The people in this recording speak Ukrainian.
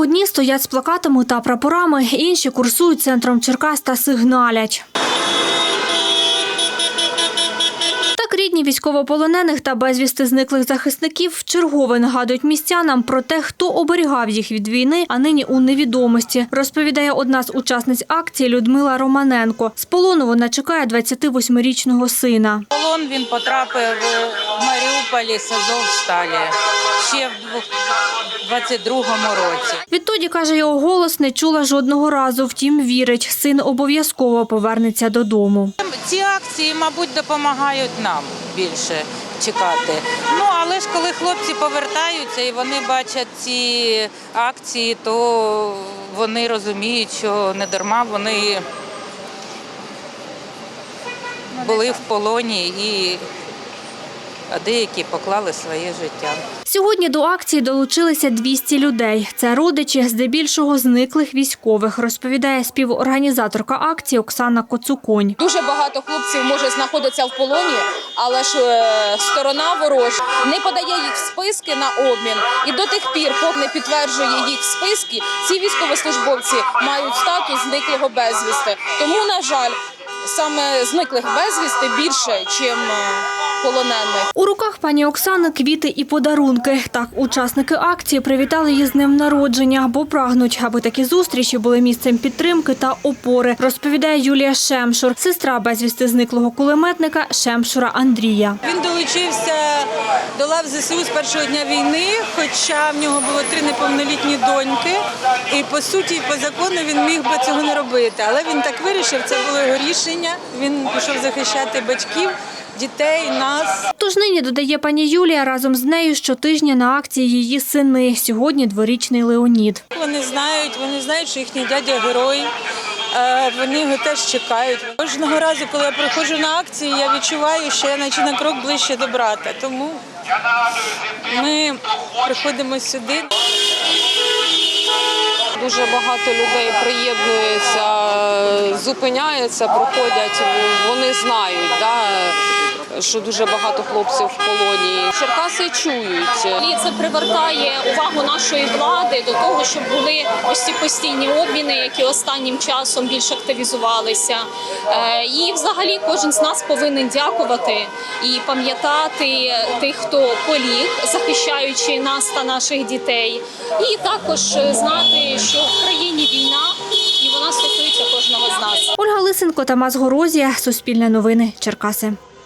одні стоять з плакатами та прапорами, інші курсують центром Черкас та сигналять. Рідні військовополонених та безвісти зниклих захисників вчергове нагадують містянам про те, хто оберігав їх від війни, а нині у невідомості, розповідає одна з учасниць акції Людмила Романенко. З полону вона чекає 28-річного сина. Полон він потрапив в Маріуполі з Азовсталі ще в 22-му році. Відтоді, каже, його голос не чула жодного разу. Втім, вірить, син обов'язково повернеться додому. Ці акції, мабуть, допомагають нам більше чекати. Ну але ж коли хлопці повертаються і вони бачать ці акції, то вони розуміють, що не дарма вони були в полоні і деякі поклали своє життя. Сьогодні до акції долучилися 200 людей. Це родичі здебільшого зниклих військових, розповідає співорганізаторка акції Оксана Коцуконь. Дуже багато хлопців може знаходитися в полоні, але ж е, сторона ворожа не подає їх в списки на обмін. І до тих пір, поки не підтверджує їх в списки, ці військовослужбовці мають статус зниклого безвісти. Тому, на жаль, саме зниклих безвісти більше, ніж полонених. У руках пані Оксани квіти і подарунки. Так, учасники акції привітали її з днем народження, бо прагнуть, аби такі зустрічі були місцем підтримки та опори, розповідає Юлія Шемшур, сестра безвісти зниклого кулеметника Шемшура Андрія. Він долучився до лав ЗСУ з першого дня війни, хоча в нього було три неповнолітні доньки. І по суті, по закону він міг би цього не робити. Але він так вирішив, це було його рішення. Він пішов захищати батьків, дітей, нас. Тож нині додає пані Юлія разом з нею щотижня на акції її сини. Сьогодні дворічний Леонід. Вони знають, вони знають, що їхній дядя герой. Е, Вони його теж чекають. Кожного разу, коли я приходжу на акції, я відчуваю, що я наче на крок ближче до брата. Тому ми приходимо сюди. Дуже багато людей приєднується, зупиняються, проходять. Вони знають, да, що дуже багато хлопців в полоні. Черкаси чують. І це привертає увагу нашої влади до того, щоб були ось ці постійні обміни, які останнім часом більш активізувалися. Е, І взагалі кожен з нас повинен дякувати і пам'ятати тих, хто поліг, захищаючи нас та наших дітей. І також знати, що в країні війна і вона стосується кожного з нас. Ольга Лисенко, Тамас Горозія, Суспільне новини, Черкаси.